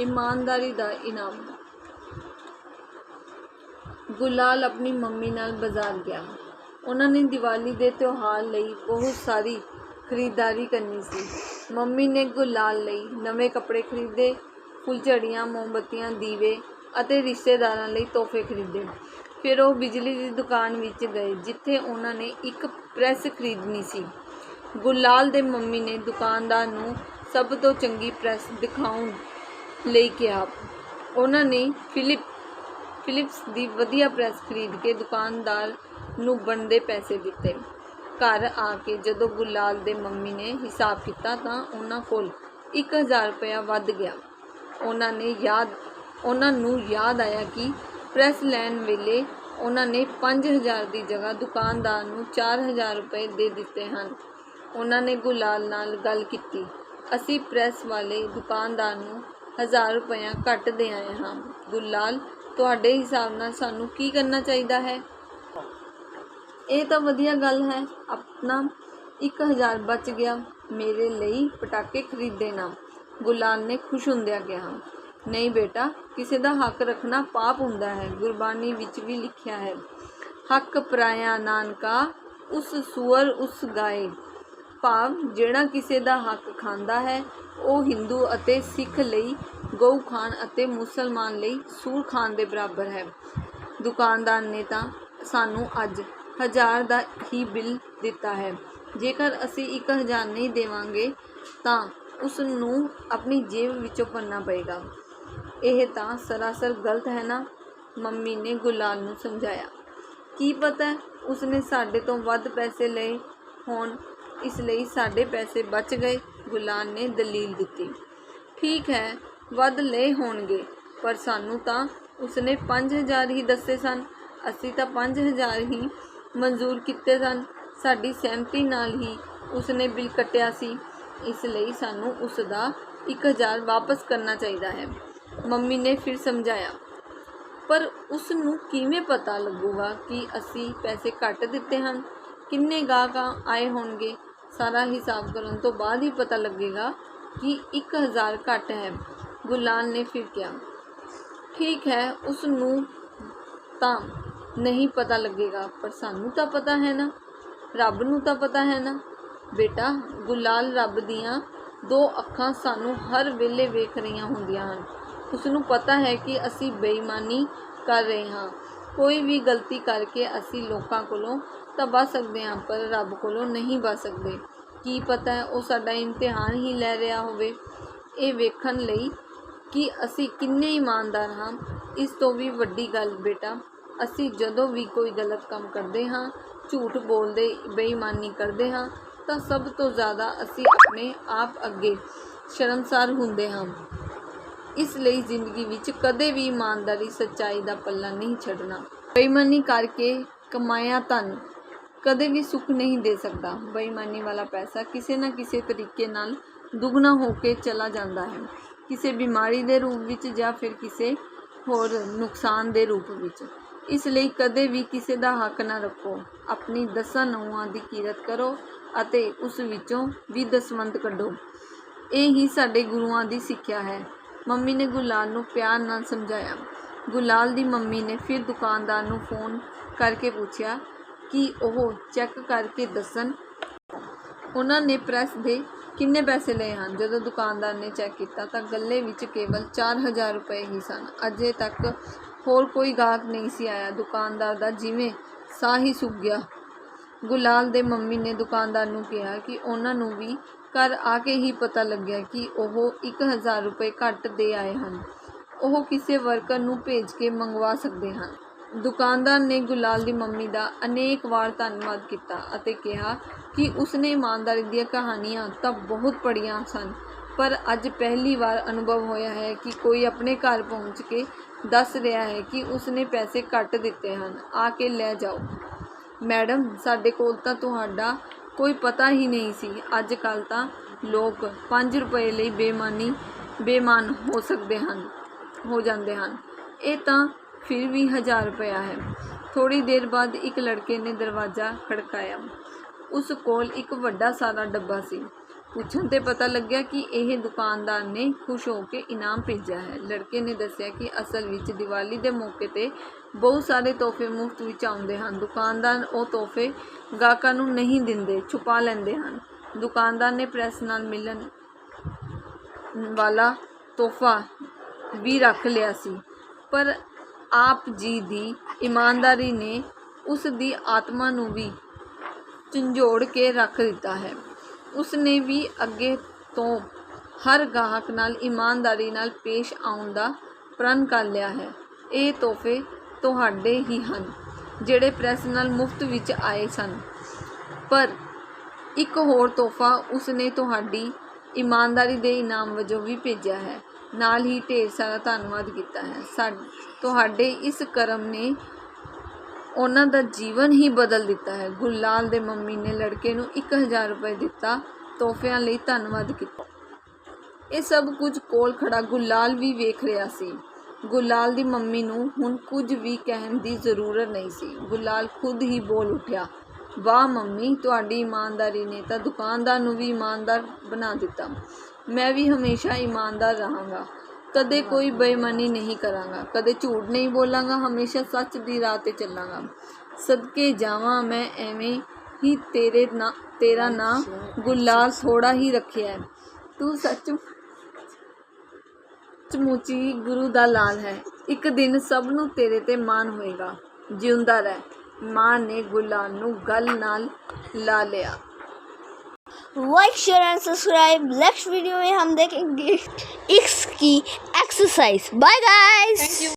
ਇਮਾਨਦਾਰੀ ਦਾ ਇਨਾਮ। ਗੁਲਾਲ ਆਪਣੀ ਮੰਮੀ ਨਾਲ ਬਾਜ਼ਾਰ ਗਿਆ। ਉਹਨਾਂ ਨੇ ਦੀਵਾਲੀ ਦੇ ਤਿਉਹਾਰ ਲਈ ਬਹੁਤ ਸਾਰੀ ਖਰੀਦਦਾਰੀ ਕਰਨੀ ਸੀ। ਮੰਮੀ ਨੇ ਗੁਲਾਲ ਲਈ ਨਵੇਂ ਕੱਪੜੇ ਖਰੀਦੇ, ਫੁੱਲਝੜੀਆਂ, ਮੋਮਬੱਤੀਆਂ, ਦੀਵੇ ਅਤੇ ਰਿਸ਼ਤੇਦਾਰਾਂ ਲਈ ਤੋਹਫੇ ਖਰੀਦੇ। ਫਿਰ ਉਹ ਬਿਜਲੀ ਦੀ ਦੁਕਾਨ ਵਿੱਚ ਗਏ, ਜਿੱਥੇ ਉਹਨਾਂ ਨੇ ਇੱਕ ਪ੍ਰੈਸ ਖਰੀਦਣੀ ਸੀ। ਗੁਲਾਲ ਦੇ ਮੰਮੀ ਨੇ ਦੁਕਾਨਦਾਰ ਨੂੰ ਸਭ ਤੋਂ ਚੰਗੀ ਪ੍ਰੈਸ ਦਿਖਾਉਣ ਲਈ ਕਿਹਾ। ਉਹਨਾਂ ਨੇ ਫਿਲਿਪ ਫਿਲਿਪਸ ਦੀ ਵਧੀਆ ਪ੍ਰੈਸ ਖਰੀਦ ਕੇ ਦੁਕਾਨਦਾਰ ਨੂੰ ਬਣਦੇ ਪੈਸੇ ਦਿੱਤੇ। ਘਰ ਆ ਕੇ ਜਦੋਂ ਗੁਲਾਲ ਦੇ ਮੰਮੀ ਨੇ ਹਿਸਾਬ ਕੀਤਾ ਤਾਂ ਉਹਨਾਂ ਕੋਲ 1000 ਰੁਪਇਆ ਵੱਧ ਗਿਆ। ਉਹਨਾਂ ਨੇ ਯਾਦ ਉਹਨਾਂ ਨੂੰ ਯਾਦ ਆਇਆ ਕਿ ਪ੍ਰੈਸ ਲੈਣ ਵੇਲੇ ਉਹਨਾਂ ਨੇ 5000 ਦੀ ਜਗ੍ਹਾ ਦੁਕਾਨਦਾਰ ਨੂੰ 4000 ਰੁਪਏ ਦੇ ਦਿੱਤੇ ਹਨ। ਉਹਨਾਂ ਨੇ ਗੁਲਾਲ ਨਾਲ ਗੱਲ ਕੀਤੀ। ਅਸੀਂ ਪ੍ਰੈਸ ਵਾਲੇ ਦੁਕਾਨਦਾਰ ਨੂੰ 1000 ਰੁਪਇਆ ਘੱਟ ਦੇ ਆਏ ਹਾਂ। ਗੁਲਾਲ ਤੁਹਾਡੇ ਹਿਸਾਬ ਨਾਲ ਸਾਨੂੰ ਕੀ ਕਰਨਾ ਚਾਹੀਦਾ ਹੈ? ਇਹ ਤਾਂ ਵਧੀਆ ਗੱਲ ਹੈ, ਆਪਣਾ 1000 ਬਚ ਗਿਆ। ਮੇਰੇ ਲਈ ਪਟਾਕੇ ਖਰੀਦੇ ਨਾ। ਗੁਲਾਲ ਨੇ ਖੁਸ਼ ਹੁੰਦਿਆਂ ਕਿਹਾ, ਨਹੀਂ ਬੇਟਾ, ਕਿਸੇ ਦਾ ਹੱਕ ਰੱਖਣਾ ਪਾਪ ਹੁੰਦਾ ਹੈ। ਗੁਰਬਾਣੀ ਵਿੱਚ ਵੀ ਲਿਖਿਆ ਹੈ, ਹੱਕ ਪਰਾਇਆ ਨਾਨਕਾ, ਉਸ ਸੂਰ ਉਸ ਗਾਏ। ਭਾਵ ਜਿਹੜਾ ਕਿਸੇ ਦਾ ਹੱਕ ਖਾਂਦਾ ਹੈ, ਉਹ ਹਿੰਦੂ ਅਤੇ ਸਿੱਖ ਲਈ, ਗਊ ਖਾਨ ਅਤੇ ਮੁਸਲਮਾਨ ਲਈ ਸੂਰ ਖਾਨ ਦੇ ਬਰਾਬਰ ਹੈ। ਦੁਕਾਨਦਾਰ ਨੇ ਤਾਂ ਸਾਨੂੰ ਅੱਜ ਹਜ਼ਾਰ ਦਾ ਹੀ ਬਿੱਲ ਦਿੱਤਾ ਹੈ। ਜੇਕਰ ਅਸੀਂ 1000 ਨਹੀਂ ਦੇਵਾਂਗੇ, ਤਾਂ ਉਸ ਨੂੰ ਆਪਣੀ ਜੇਬ ਵਿੱਚੋਂ ਭਰਨਾ ਪਏਗਾ। ਇਹ ਤਾਂ ਸਰਾਸਰ ਗਲਤ ਹੈ ਨਾ? ਮੰਮੀ ਨੇ ਗੁਲਾਲ ਨੂੰ ਸਮਝਾਇਆ। ਕੀ ਪਤਾ ਉਸਨੇ ਸਾਡੇ ਤੋਂ ਵੱਧ ਪੈਸੇ ਲਏ ਹੋਣ। ਇਸ ਲਈ ਸਾਡੇ ਪੈਸੇ ਬਚ ਗਏ। ਗੁਲਾਨ ਨੇ ਦਲੀਲ ਦਿੱਤੀ। ਠੀਕ ਹੈ, ਵੱਧ ਲਏ ਹੋਣਗੇ, ਪਰ ਸਾਨੂੰ ਤਾਂ ਉਸਨੇ 5000 ਹੀ ਦੱਸੇ ਸਨ। ਅਸੀਂ ਤਾਂ 5000 ਹੀ ਮਨਜ਼ੂਰ ਕੀਤੇ ਸਨ। ਸਾਡੀ ਸਹਿਮਤੀ ਨਾਲ ਹੀ ਉਸਨੇ ਬਿੱਲ ਕੱਟਿਆ ਸੀ। ਇਸ ਲਈ ਸਾਨੂੰ ਉਸ ਦਾ 1000 ਵਾਪਸ ਕਰਨਾ ਚਾਹੀਦਾ ਹੈ। ਮੰਮੀ ਨੇ ਫਿਰ ਸਮਝਾਇਆ। ਪਰ ਉਸ ਨੂੰ ਕਿਵੇਂ ਪਤਾ ਲੱਗੂਗਾ ਕਿ ਅਸੀਂ ਪੈਸੇ ਕੱਟ ਦਿੱਤੇ ਹਨ? ਕਿੰਨੇ ਗਾਹਕ ਆਏ ਹੋਣਗੇ? ਸਾਰਾ ਹਿਸਾਬ ਕਰਨ ਤੋਂ ਬਾਅਦ ਹੀ ਪਤਾ ਲੱਗੇਗਾ ਕਿ 1000 ਘੱਟ ਹੈ। ਗੁਲਾਲ ਨੇ ਫਿਰ ਕਿਹਾ, ਠੀਕ ਹੈ ਉਸ ਨੂੰ ਤਾਂ ਨਹੀਂ ਪਤਾ ਲੱਗੇਗਾ, ਪਰ ਸਾਨੂੰ ਤਾਂ ਪਤਾ ਹੈ ਨਾ। ਰੱਬ ਨੂੰ ਤਾਂ ਪਤਾ ਹੈ ਨਾ। ਬੇਟਾ, ਗੁਲਾਲ ਰੱਬ ਦੀਆਂ ਦੋ ਅੱਖਾਂ ਸਾਨੂੰ ਹਰ ਵੇਲੇ ਵੇਖ ਰਹੀਆਂ ਹੁੰਦੀਆਂ ਹਨ। ਉਸ ਨੂੰ ਪਤਾ ਹੈ ਕਿ ਅਸੀਂ ਬੇਈਮਾਨੀ ਕਰ ਰਹੇ ਹਾਂ। ਕੋਈ ਵੀ ਗਲਤੀ ਕਰਕੇ ਅਸੀਂ ਲੋਕਾਂ ਕੋਲੋਂ ਤਾਂ ਬਚ ਸਕਦੇ ਹਾਂ, ਪਰ ਰੱਬ ਕੋਲੋਂ ਨਹੀਂ ਬਚ ਸਕਦੇ। ਕੀ ਪਤਾ ਹੈ, ਉਹ ਸਾਡਾ ਇਮਤਿਹਾਨ ਹੀ ਲੈ ਰਿਹਾ ਹੋਵੇ। ਇਹ ਵੇਖਣ ਲਈ ਕਿ ਅਸੀਂ ਕਿੰਨੇ ਇਮਾਨਦਾਰ ਹਾਂ। ਇਸ ਤੋਂ ਵੀ ਵੱਡੀ ਗੱਲ ਬੇਟਾ, ਅਸੀਂ ਜਦੋਂ ਵੀ ਕੋਈ ਗਲਤ ਕੰਮ ਕਰਦੇ ਹਾਂ, ਝੂਠ ਬੋਲਦੇ, ਬੇਈਮਾਨੀ ਕਰਦੇ ਹਾਂ, ਤਾਂ ਸਭ ਤੋਂ ਜ਼ਿਆਦਾ ਅਸੀਂ ਆਪਣੇ ਆਪ ਅੱਗੇ ਸ਼ਰਮਸਾਰ ਹੁੰਦੇ ਹਾਂ। ਇਸ ਲਈ ਜ਼ਿੰਦਗੀ ਵਿੱਚ ਕਦੇ ਵੀ ਇਮਾਨਦਾਰੀ, ਸੱਚਾਈ ਦਾ ਪੱਲਾ ਨਹੀਂ ਛੱਡਣਾ। ਬੇਈਮਾਨੀ ਕਰਕੇ ਕਮਾਇਆ ਧਨ ਕਦੇ ਵੀ ਸੁੱਖ ਨਹੀਂ ਦੇ ਸਕਦਾ। ਬੇਈਮਾਨੀ ਵਾਲਾ ਪੈਸਾ ਕਿਸੇ ਨਾ ਕਿਸੇ ਤਰੀਕੇ ਨਾਲ ਦੁੱਗਣਾ ਹੋ ਕੇ ਚਲਾ ਜਾਂਦਾ ਹੈ। ਕਿਸੇ ਬਿਮਾਰੀ ਦੇ ਰੂਪ ਵਿੱਚ ਜਾਂ ਫਿਰ ਕਿਸੇ ਹੋਰ ਨੁਕਸਾਨ ਦੇ ਰੂਪ ਵਿੱਚ। ਇਸ ਲਈ ਕਦੇ ਵੀ ਕਿਸੇ ਦਾ ਹੱਕ ਨਾ ਰੱਖੋ। ਆਪਣੀ ਦਸਾਂ ਨੌਆਂ ਦੀ ਕੀਰਤ ਕਰੋ ਅਤੇ ਉਸ ਵਿੱਚੋਂ ਵੀ ਦਸਵੰਤ ਕੱਢੋ। ਇਹ ਹੀ ਸਾਡੇ ਗੁਰੂਆਂ ਦੀ ਸਿੱਖਿਆ ਹੈ। ਮੰਮੀ ਨੇ ਗੁਲਾਲ ਨੂੰ ਪਿਆਰ ਨਾਲ ਸਮਝਾਇਆ। ਗੁਲਾਲ ਦੀ ਮੰਮੀ ਨੇ ਫਿਰ ਦੁਕਾਨਦਾਰ ਨੂੰ ਫੋਨ ਕਰਕੇ ਪੁੱਛਿਆ ਕਿ ਉਹ ਚੈੱਕ ਕਰਕੇ ਦੱਸਣ, ਉਹਨਾਂ ਨੇ ਪ੍ਰੈਸ ਦੇ ਕਿੰਨੇ ਪੈਸੇ ਲਏ ਹਨ। ਜਦੋਂ ਦੁਕਾਨਦਾਰ ਨੇ ਚੈੱਕ ਕੀਤਾ ਤਾਂ ਗੱਲੇ ਵਿੱਚ ਕੇਵਲ 4000 ਰੁਪਏ ਹੀ ਸਨ। ਅਜੇ ਤੱਕ ਹੋਰ ਕੋਈ ਗਾਹਕ ਨਹੀਂ ਸੀ ਆਇਆ। ਦੁਕਾਨਦਾਰ ਦਾ ਜਿਵੇਂ ਸਾਹ ਹੀ ਸੁੱਕ ਗਿਆ। ਗੁਲਾਲ ਦੇ ਮੰਮੀ ਨੇ ਦੁਕਾਨਦਾਰ ਨੂੰ ਕਿਹਾ ਕਿ ਉਹਨਾਂ ਨੂੰ ਵੀ ਘਰ ਆ ਕੇ ਹੀ ਪਤਾ ਲੱਗਿਆ ਕਿ ਉਹ ਇੱਕ ਹਜ਼ਾਰ ਰੁਪਏ ਘੱਟ ਦੇ ਆਏ ਹਨ। ਉਹ ਕਿਸੇ ਵਰਕਰ ਨੂੰ ਭੇਜ ਕੇ ਮੰਗਵਾ ਸਕਦੇ ਹਨ। ਦੁਕਾਨਦਾਰ ਨੇ ਗੁਲਾਲ ਦੀ ਮੰਮੀ ਦਾ ਅਨੇਕ ਵਾਰ ਧੰਨਵਾਦ ਕੀਤਾ ਅਤੇ ਕਿਹਾ ਕਿ ਉਸਨੇ ਇਮਾਨਦਾਰੀ ਦੀਆਂ ਕਹਾਣੀਆਂ ਤਾਂ ਬਹੁਤ ਪੜ੍ਹੀਆਂ ਸਨ, ਪਰ ਅੱਜ ਪਹਿਲੀ ਵਾਰ ਅਨੁਭਵ ਹੋਇਆ ਹੈ ਕਿ ਕੋਈ ਆਪਣੇ ਘਰ ਪਹੁੰਚ ਕੇ ਦੱਸ ਰਿਹਾ ਹੈ ਕਿ ਉਸਨੇ ਪੈਸੇ ਘੱਟ ਦਿੱਤੇ ਹਨ। ਆ ਕੇ ਲੈ ਜਾਓ। ਮੈਡਮ, ਸਾਡੇ ਕੋਲ ਤਾਂ ਤੁਹਾਡਾ ਕੋਈ ਪਤਾ ਹੀ ਨਹੀਂ ਸੀ। ਅੱਜ ਕੱਲ ਤਾਂ ਲੋਕ 5 ਰੁਪਏ ਲਈ ਬੇਮਾਨੀ, ਬੇਮਾਨ ਹੋ ਸਕਦੇ ਹਨ, ਹੋ ਜਾਂਦੇ ਹਨ। ਇਹ ਤਾਂ ਫਿਰ ਵੀ 1000 ਰੁਪਇਆ ਹੈ। ਥੋੜੀ ਦੇਰ ਬਾਅਦ ਇੱਕ ਲੜਕੇ ਨੇ ਦਰਵਾਜ਼ਾ ਖੜਕਾਇਆ। ਉਸ ਕੋਲ ਇੱਕ ਵੱਡਾ ਸਾਰਾ ਡੱਬਾ ਸੀ। ਪੁੱਛਣ ਤੇ ਪਤਾ ਲੱਗਿਆ ਕਿ ਇਹ ਦੁਕਾਨਦਾਰ ਨੇ ਖੁਸ਼ ਹੋ ਕੇ ਇਨਾਮ ਭੇਜਿਆ ਹੈ। ਲੜਕੇ ਨੇ ਦੱਸਿਆ ਕਿ ਅਸਲ ਵਿੱਚ ਦੀਵਾਲੀ ਦੇ ਮੌਕੇ ਤੇ ਬਹੁਤ ਸਾਰੇ ਤੋਹਫੇ ਮੁਫਤ ਵਿੱਚ ਆਉਂਦੇ ਹਨ। ਦੁਕਾਨਦਾਰ ਉਹ ਤੋਹਫੇ ਗਾਹਕਾਂ ਨੂੰ ਨਹੀਂ ਦਿੰਦੇ, ਛੁਪਾ ਲੈਂਦੇ ਹਨ। ਦੁਕਾਨਦਾਰ ਨੇ ਪ੍ਰੈਸ ਨਾਲ ਮਿਲਣ ਵਾਲਾ ਤੋਹਫਾ ਵੀ ਰੱਖ ਲਿਆ ਸੀ, ਪਰ ਆਪ ਜੀ ਦੀ ਇਮਾਨਦਾਰੀ ਨੇ ਉਸ ਦੀ ਆਤਮਾ ਨੂੰ ਵੀ ਝੰਜੋੜ ਕੇ ਰੱਖ ਦਿੱਤਾ ਹੈ। ਉਸ ਨੇ ਵੀ ਅੱਗੇ ਤੋਂ ਹਰ ਗਾਹਕ ਨਾਲ ਇਮਾਨਦਾਰੀ ਨਾਲ ਪੇਸ਼ ਆਉਣ ਦਾ ਪ੍ਰਣ ਕਰ ਲਿਆ ਹੈ। ਇਹ ਤੋਹਫੇ ਤੁਹਾਡੇ ਹੀ ਹਨ, ਜਿਹੜੇ ਪ੍ਰੈਸ ਨਾਲ ਮੁਫਤ ਵਿੱਚ ਆਏ ਸਨ। ਪਰ ਇੱਕ ਹੋਰ ਤੋਹਫਾ ਉਸਨੇ ਤੁਹਾਡੀ ਇਮਾਨਦਾਰੀ ਦੇ ਇਨਾਮ ਵਜੋਂ ਵੀ ਭੇਜਿਆ ਹੈ। ਨਾਲ ਹੀ ਢੇਰ ਸਾਰਾ ਧੰਨਵਾਦ ਕੀਤਾ ਹੈ। ਸਾ, ਤੁਹਾਡੇ ਇਸ ਕਰਮ ਨੇ ਉਹਨਾਂ ਦਾ ਜੀਵਨ ਹੀ ਬਦਲ ਦਿੱਤਾ ਹੈ। ਗੁਲਾਲ ਦੇ ਮੰਮੀ ਨੇ ਲੜਕੇ ਨੂੰ 1000 ਰੁਪਏ ਦਿੱਤਾ, ਤੋਹਫਿਆਂ ਲਈ ਧੰਨਵਾਦ ਕੀਤਾ। ਇਹ ਸਭ ਕੁਝ ਕੋਲ ਖੜਾ ਗੁਲਾਲ ਵੀ ਵੇਖ ਰਿਹਾ ਸੀ। ਗੁਲਾਲ ਦੀ ਮੰਮੀ ਨੂੰ ਹੁਣ ਕੁਝ ਵੀ ਕਹਿਣ ਦੀ ਜ਼ਰੂਰਤ ਨਹੀਂ ਸੀ। ਗੁਲਾਲ ਖੁਦ ਹੀ ਬੋਲ ਉੱਠਿਆ, ਵਾਹ ਮੰਮੀ, ਤੁਹਾਡੀ ਇਮਾਨਦਾਰੀ ਨੇ ਤਾਂ ਦੁਕਾਨਦਾਰ ਨੂੰ ਵੀ ਇਮਾਨਦਾਰ ਬਣਾ ਦਿੱਤਾ। ਮੈਂ ਵੀ ਹਮੇਸ਼ਾ ਇਮਾਨਦਾਰ ਰਹਾਂਗਾ। ਕਦੇ ਕੋਈ ਬੇਈਮਾਨੀ ਨਹੀਂ ਕਰਾਂਗਾ। ਕਦੇ ਝੂਠ ਨਹੀਂ ਬੋਲਾਂਗਾ। ਹਮੇਸ਼ਾ ਸੱਚ ਦੀ ਰਾਹ ਤੇ ਚੱਲਾਂਗਾ। ਸਦਕੇ ਜਾਵਾਂ ਮੈਂ ਐਵੇਂ ਹੀ ਤੇਰੇ ਨਾ, ਤੇਰਾ ਨਾਂ ਗੁਲਾਲ ਥੋੜਾ ਹੀ ਰੱਖਿਆ ਤੂੰ ਸੱਚ ਸਮੁੱਚੀ ਗੁਰੂ ਦਾ ਲਾਲ ਹੈ ਇੱਕ ਦਿਨ ਸਭ ਨੂੰ ਤੇਰੇ ਤੇ ਮਾਣ ਹੋਏਗਾ ਜਿਉਂਦਾ ਰਹਿ ਮਾਂ ਨੇ ਗੁਲਾਲ ਨੂੰ ਗਲ ਨਾਲ ਲਾ ਲਿਆ like share and subscribe next video में हम देखेंगे एक्स की एक्सरसाइज बाय गाइस